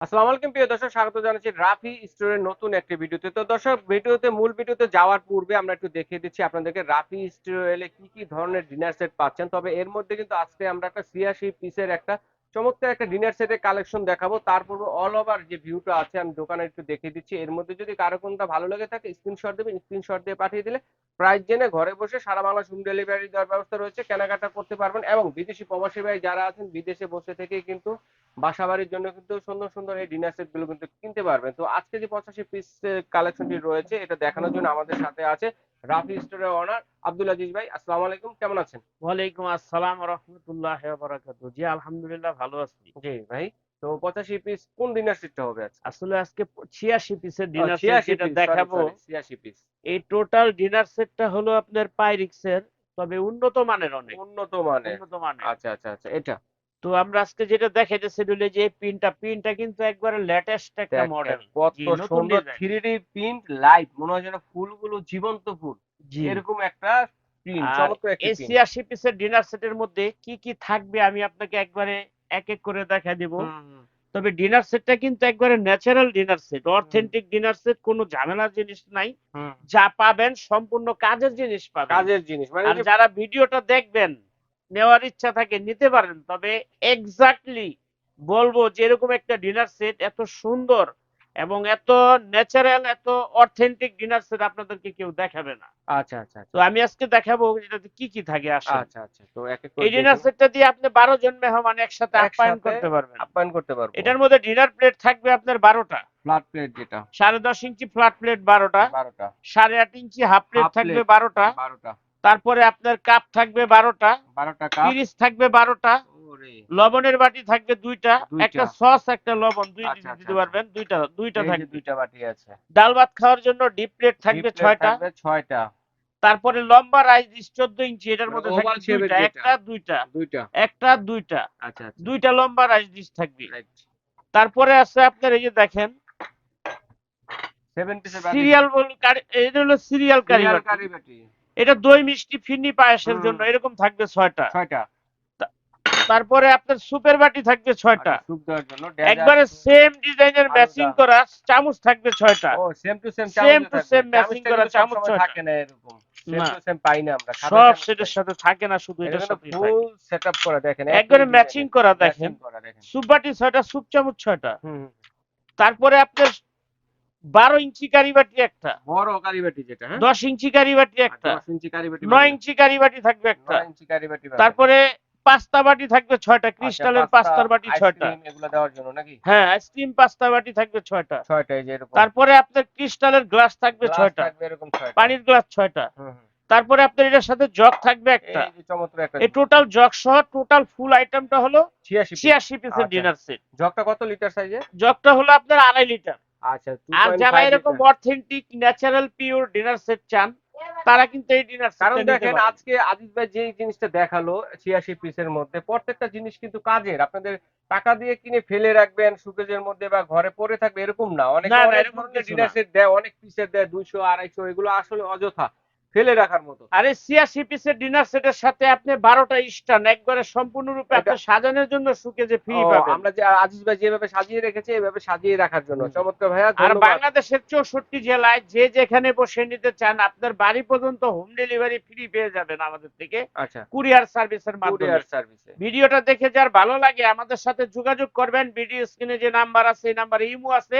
আসসালামু আলাইকুম, প্রিয় দর্শক, স্বাগত জানাচ্ছি রাফি স্টোরের নতুন একটি ভিডিওতে। তো দর্শক, ভিডিওতে, মূল ভিডিওতে যাওয়ার পূর্বে আমরা একটু দেখিয়ে দিচ্ছি আপনাদেরকে রাফি স্টোরে এলে কি কি ধরনের ডিনার সেট পাচ্ছেন। তবে এর মধ্যে কিন্তু আজকে আমরা একটা ছিয়াশি পিসের একটা চমৎকার একটা ডিনার সেটের কালেকশন দেখাবো। তারপর অল ওভার যে ভিউটা আছে, আমি দোকানে একটু দেখিয়ে দিচ্ছি। এর মধ্যে যদি কারও কোনটা ভালো লেগে থাকে স্ক্রিনশট দেবেন স্ক্রিনশট দিয়ে পাঠিয়ে দিলে প্রাইস জেনে ঘরে বসে সারা বাংলা হোম ডেলিভারি দেওয়ার ব্যবস্থা রয়েছে, কেনাকাটা করতে পারবেন। এবং বিদেশি প্রবাসী ভাই যারা আছেন, বিদেশে বসে থেকেই কিন্তু বাসা বাড়ির জন্য কিন্তু সুন্দর সুন্দর এই ডিনার সেটগুলো কিন্তু কিনতে পারবেন। তো আজকে যে পঁচাশি পিস কালেকশনটি রয়েছে, এটা দেখানোর জন্য আমাদের সাথে আছে। রাফি স্টোরের ওনার আব্দুল আজিজ ভাই আসসালামু আলাইকুম কেমন আছেন? ওয়ালাইকুম আসসালাম রহমতুল্লাহ বারাকাতু জি আলহামদুলিল্লাহ ভালো আছি। জি ভাই তো পঁচাশি পিস কোন ডিনার সেটটা হবে আসলে আজকে ছিয়াশি পিসের ডিনার সেট ছিয়াশি যেটা দেখাবো ছিয়াশি পিস এই টোটাল ডিনার সেটটা হলো আপনার পাইরিক্সের তবে উন্নত মানের অনেক। উন্নত মানের। উন্নত মানের। আচ্ছা আচ্ছা আচ্ছা এটা। তো আমরা আজকে যেটা দেখাইতেছি হলো যে পিনটা পিনটা কিন্তু একবারে লেটেস্ট একটা মডেল কত সুন্দর design। Three D print light মনে হয় যেন ফুলগুলো জীবন্ত ফুল এরকম একটা প্রিন্ট চমৎকার একটা print। ছিয়াশি পিসের ডিনার সেটের মধ্যে কি কি থাকবে আমি আপনাকে একবারে এক এক করে দেখা দিব। তবে ডিনার সেটটা কিন্তু একবারে natural dinner set authentic dinner set কোনো ঝামেলার জিনিস নাই হুম। যা পাবেন সম্পূর্ণ কাজের জিনিস পাবেন কাজের জিনিস মানে যারা ভিডিওটা দেখবেন নেওয়ার ইচ্ছা থাকে নিতে পারেন। তবে এক্স্যাক্টলি বলব যে এরকম একটা ডিনার সেট এত সুন্দর এবং এত ন্যাচারাল এত অথেন্টিক ডিনার সেট আপনাদেরকে কেউ দেখাবে না। আচ্ছা আচ্ছা আচ্ছা। তো আমি আজকে দেখাবো এটাতে কি কি থাকে আসলে। আচ্ছা আচ্ছা। তো এক এক করে এই ডিনার সেটটা দিয়ে আপনি বারো জন মেহমান একসাথে আপ্যায়ন করতে পারবেন। আপ্যায়ন করতে পারবেন এটার মধ্যে ডিনার প্লেট থাকবে আপনার বারোটা। ফ্ল্যাট প্লেট যেটা। সাড়ে দশ ইঞ্চি ফ্ল্যাট প্লেট বারোটা। বারোটা। সাড়ে আট ইঞ্চি হাফ প্লেট থাকবে plate। বারোটা। বারোটা। তারপরে আপনার কাপ থাকবে বারোটা বারোটা কাপ থাকবে বারোটা লবণের বাটি থাকবে দুইটা। একটা সস একটা লবণ দুই আচ্ছা, দিতে আচ্ছা, পারবেন দুইটা দুইটা থাকবে। দুইটা বাটি আছে। ডাল ভাত খাওয়ার জন্য ডিপ প্লেট থাকবে ছয়টা। ছয়টা। তারপরে লম্বা রাইস ডিশ চোদ্দ ইঞ্চি এটার মধ্যে মানে থাকবে যেটা। একটা দুইটা। দুইটা। একটা দুইটা। আচ্ছা আচ্ছা। দুইটা লম্বা রাইস ডিশ থাকবে। তারপরে আছে আপনার এই যে দেখেন সিরিয়াল এটা হলো সিরিয়াল কারি এটা দই মিষ্টি ফিরনি পায়েসের। জন্য এরকম থাকবে ছয়টা। ছয়টা। তারপরে আপনার সুপের বাটি থাকবে ছয়টা। আচ্ছা, দেওয়ার জন্য একবারে সেম ডিজাইনের ম্যাচিং করা চামচ থাকবে ছয়টা। ও same to same Same to same matching করা চামচ থাকে না এরকম। সেম টু সেম পাই না আমরা সব সেটার সাথে থাকে না শুধু এটা এটার সাথে ফুল সেটআপ করা দেখেন একবারে design, করা দেখেন। সুপ বাটি ছয়টা সুপ চামচ ছয়টা। তারপরে আপনার বারো ইঞ্চি কারি বাটি একটা। বড় কারি বাটি যেটা হ্যাঁ? দশ ইঞ্চি কারি বাটি একটা। ইঞ্চি কারি বাটি নয় ইঞ্চি কারি বাটি থাকবে একটা। ইঞ্চি কারি বাটি তারপরে পাস্তা বাটি থাকবে ছয়টা আচ্ছা, ক্রিস্টালের পাস্তার বাটি ছয়টা। এগুলো দেওয়ার জন্য নাকি? হ্যাঁ আইসক্রিম পাস্তা বাটি থাকবে ছয়টা। ছয়টা এই যে এরকম। তারপরে আপনার ক্রিস্টালের গ্লাস থাকবে ছয়টা। থাকবে এরকম ছয়টা। পানির গ্লাস ছয়টা। তারপরে আপনার এটার সাথে জগ থাকবে একটা। এই টোটাল জগ সহ টোটাল ফুল আইটেমটা হলো 86 piece। ছিয়াশি পিসের। ডিনার সেট জগটা কত লিটার সাইজে জগটা হলো আপনার আড়াই লিটার। আচ্ছা আর যারা এরকম authentic natural pure dinner set চান তারা কিন্তু এই ডিনার কারণ দেখেন আজকে আজিজ ভাই যে জিনিসটা দেখাল ছিয়াশি পিসের মধ্যে প্রত্যেকটা জিনিস কিন্তু কাজের। আপনাদের টাকা দিয়ে কিনে ফেলে রাখবেন সুকেজের মধ্যে বা ঘরে পড়ে থাকবে এরকম না। অনেক ডিনার সেট দেয় অনেক পিসের দেয় দুইশো আড়াইশো এগুলো আসলে অযথা। ফেলে রাখার মতো। আরে ছিয়াশি পিসের ডিনার সেটের সাথে আপনি বারোটা স্টান একবারে সম্পূর্ণরূপে আপনি সাজানোর জন্য সুকে যে ফ্রি পাবেন। আমরা যে আজিজ ভাই যেভাবে সাজিয়ে রেখেছে এইভাবে সাজিয়ে রাখার জন্য। চমৎকার ভাইয়া আর বাংলাদেশের চৌষট্টি জেলায় যে যেখানে বসে নিতে চান আপনার বাড়ি পর্যন্ত হোম ডেলিভারি ফ্রি পেয়ে যাবেন আমাদের থেকে। আচ্ছা। কুরিয়ার সার্ভিসের মাধ্যমে। কুরিয়ার সার্ভিসে। ভিডিওটা দেখে যার ভালো লাগে আমাদের সাথে যোগাযোগ করবেন। ভিডিও স্ক্রিনে যে নাম্বার আছে এই নাম্বারে ইমো আছে।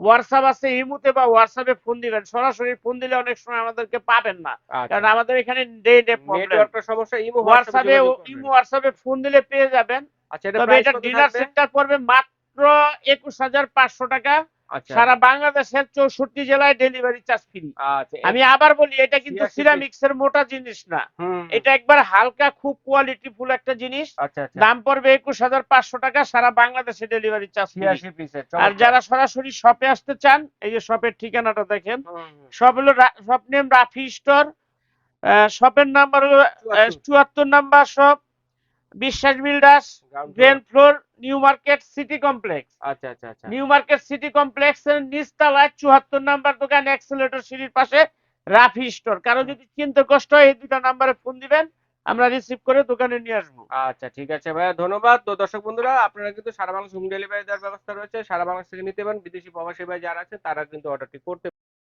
হোয়াটসঅ্যাপ আছে ইমুতে বা হোয়াটসঅ্যাপে ফোন দিবেন। সরাসরি ফোন দিলে অনেক সময় আমাদেরকে পাবেন না। কারণ আমাদের এখানে নেটওয়ার্কের সমস্যা ইমু হোয়াটসঅ্যাপে হোয়াটসঅ্যাপে হোয়াটসঅ্যাপে ফোন দিলে পেয়ে যাবেন। আচ্ছা এটা ডিলার সেটটা পড়বে মাত্র একুশ হাজার পাঁচশো টাকা। আচ্ছা সারা বাংলাদেশের চৌষট্টি জেলায় ডেলিভারি চার্জ ফ্রি আচ্ছা আমি আবার বলি এটা কিন্তু 86 সিরামিক্স এর মোটা জিনিস না। এটা একবার হালকা খুব কোয়ালিটি ফুল একটা জিনিস। আচ্ছা আচ্ছা। দাম পড়বে একুশ হাজার পাঁচশো টাকা সারা বাংলাদেশে ডেলিভারি চার্জ আর যারা সরাসরি শপে আসতে চান এই যে শপের ঠিকানাটা দেখেন সব হলো শপ নেম রাফি স্টোর শপের নাম্বার। চুয়াত্তর। Number shop Biswas builders Ground floor। Ground floor New Market City Complex. আচ্ছা আচ্ছা আচ্ছা। নিউ মার্কেট সিটি কমপ্লেক্স এর নিচতলায় চুয়াত্তর নাম্বার দোকান এক্সেলেটর সিঁড়ির পাশে রাফি স্টোর। কারও যদি চিনতে কষ্ট হয় এই দুটা নাম্বারে ফোন দিবেন আমরা রিসিভ করে দোকানে নিয়ে আসব। আচ্ছা ঠিক আছে ভাইয়া ধন্যবাদ। তো দর্শক বন্ধুরা আপনারা কিন্তু সারা বাংলাদেশ হোম ডেলিভারি দেওয়ার ব্যবস্থা রয়েছে। সারা বাংলাদেশ থেকে নিতে পারেন। বিদেশি প্রবাসী ভাই যারা আছে তারা কিন্তু অর্ডারটি করতে